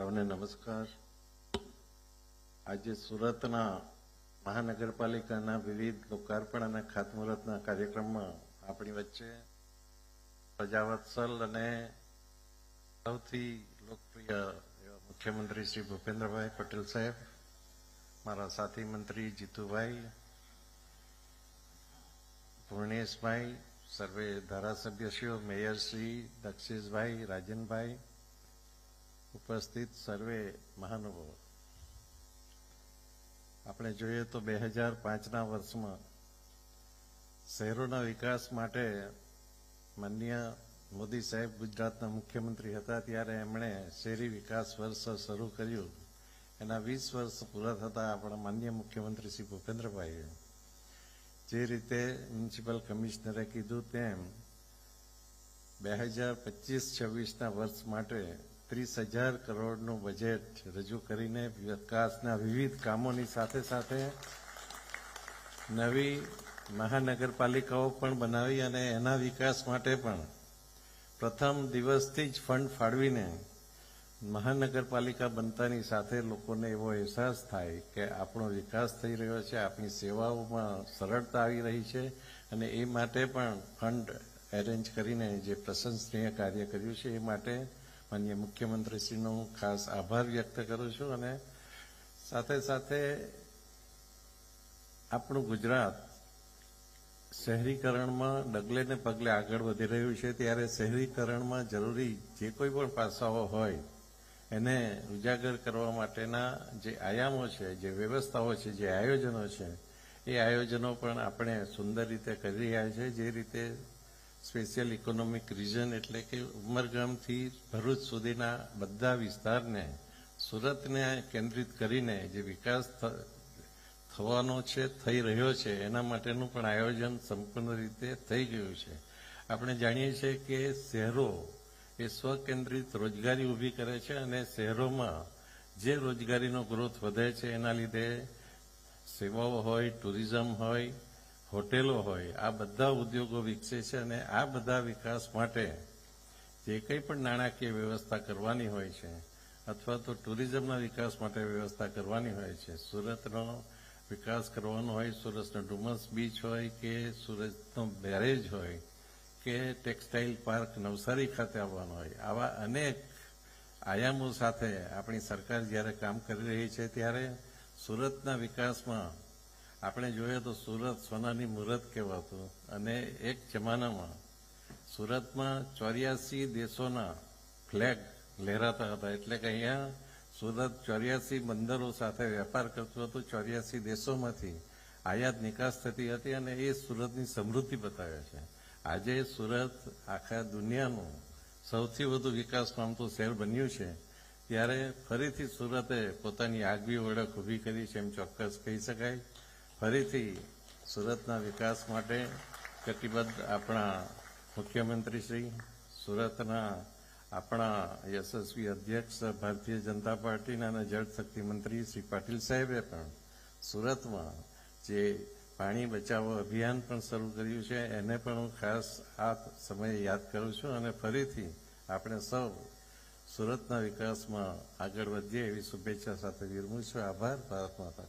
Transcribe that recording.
સૌને નમસ્કાર. આજે સુરતના મહાનગરપાલિકાના વિવિધ લોકાર્પણ અને ખાતમુહૂર્તના કાર્યક્રમમાં આપણી વચ્ચે પ્રજાવત્સલ અને સૌથી લોકપ્રિય એવા મુખ્યમંત્રી શ્રી ભૂપેન્દ્રભાઈ પટેલ સાહેબ, મારા સાથી મંત્રી જીતુભાઈ પૂર્ણેશભાઈ સર્વે ધારાસભ્યશ્રીઓ મેયરશ્રી દક્ષેશભાઈ, રાજનભાઈ ઉપસ્થિત સર્વે મહાનુભાવો. આપણે જોઈએ તો બે હજાર પાંચના વર્ષમાં શહેરોના વિકાસ માટે માન્ય મોદી સાહેબ ગુજરાતના મુખ્યમંત્રી હતા ત્યારે એમણે શહેરી વિકાસ વર્ષ શરૂ કર્યું. એના વીસ વર્ષ પૂરા થતા આપણા માન્ય મુખ્યમંત્રી શ્રી ભૂપેન્દ્રભાઈએ જે રીતે મ્યુનિસિપલ કમિશનરે કીધું તેમ બે હજાર પચીસ છવ્વીસના વર્ષ માટે ત્રીસ હજાર કરોડનું બજેટ રજૂ કરીને વિકાસના વિવિધ કામોની સાથે સાથે નવી મહાનગરપાલિકાઓ પણ બનાવી અને એના વિકાસ માટે પણ પ્રથમ દિવસથી જ ફંડ ફાળવીને મહાનગરપાલિકા બનતાની સાથે લોકોને એવો અહેસાસ થાય કે આપણો વિકાસ થઈ રહ્યો છે, આપણી સેવાઓમાં સરળતા આવી રહી છે અને એ માટે પણ ફંડ એરેન્જ કરીને જે પ્રશંસનીય કાર્ય કર્યું છે એ માટે માન્ય મુખ્યમંત્રીશ્રીનો હું ખાસ આભાર વ્યક્ત કરું છું અને સાથે સાથે આપણું ગુજરાત શહેરીકરણમાં ડગલે ને પગલે આગળ વધી રહ્યું છે. ત્યારે શહેરીકરણમાં જરૂરી જે કોઈ પણ પાસાઓ હોય, એને ઉજાગર કરવા માટેના જે આયામો છે, જે વ્યવસ્થાઓ છે, જે આયોજનો છે, એ આયોજનો પણ આપણે સુંદર રીતે કરી રહ્યા છે. જે રીતે સ્પેશિયલ ઇકોનોમિક રિજન એટલે કે ઉમરગામથી ભરૂચ સુધીના બધા વિસ્તારને, સુરતને કેન્દ્રિત કરીને જે વિકાસ થવાનો છે, થઈ રહ્યો છે, એના માટેનું પણ આયોજન સંપૂર્ણ રીતે થઈ ગયું છે. આપણે જાણીએ છીએ કે શહેરો એ સ્વકેન્દ્રિત રોજગારી ઊભી કરે છે અને શહેરોમાં જે રોજગારીનો ગ્રોથ વધે છે, એના લીધે સેવાઓ હોય, ટુરિઝમ હોય હોટેલો હોય, આ બધા ઉદ્યોગો વિકસે છે અને આ બધા વિકાસ માટે જે કંઈ પણ નાણાકીય વ્યવસ્થા કરવાની હોય છે, અથવા તો ટુરિઝમના વિકાસ માટે વ્યવસ્થા કરવાની હોય છે, સુરતનો વિકાસ કરવાનો હોય, સુરતનો ડુમસ બીચ હોય કે સુરતનો બેરેજ હોય કે ટેક્સટાઇલ પાર્ક નવસારી ખાતે આવવાનો હોય, આવા અનેક આયામો સાથે આપણી સરકાર જ્યારે કામ કરી રહી છે ત્યારે સુરતના વિકાસમાં આપણે જોઈએ તો સુરત સોનાની મુહૂર્ત કહેવાતું અને એક જમાનામાં સુરતમાં ચોર્યાસી દેશોના ફ્લેગ લહેરાતા હતા. એટલે કે અહીંયા સુરત ચોર્યાસી બંદરો સાથે વેપાર કરતું હતું. ચોર્યાસી દેશોમાંથી આયાત નિકાસ થતી હતી અને એ સુરતની સમૃદ્ધિ બતાવે છે. આજે સુરત આખા દુનિયાનું સૌથી વધુ વિકાસ પામતું શહેર બન્યું છે. ત્યારે ફરીથી સુરતે પોતાની આગવી ઓળખ ઊભી કરી છે એમ ચોક્કસ કહી શકાય. ફરીથી સુરતના વિકાસ માટે કટિબદ્ધ આપણા મુખ્યમંત્રીશ્રી, સુરતના આપણા યશસ્વી અધ્યક્ષ ભારતીય જનતા પાર્ટીના અને જળશક્તિ મંત્રી શ્રી પાટીલ સાહેબે પણ સુરતમાં જે પાણી બચાવો અભિયાન પણ શરૂ કર્યું છે, એને પણ હું ખાસ આ સમયે યાદ કરું છું અને ફરીથી આપણે સૌ સુરતના વિકાસમાં આગળ વધીએ એવી શુભેચ્છા સાથે વિરમું છું આભાર, ભારત માતા.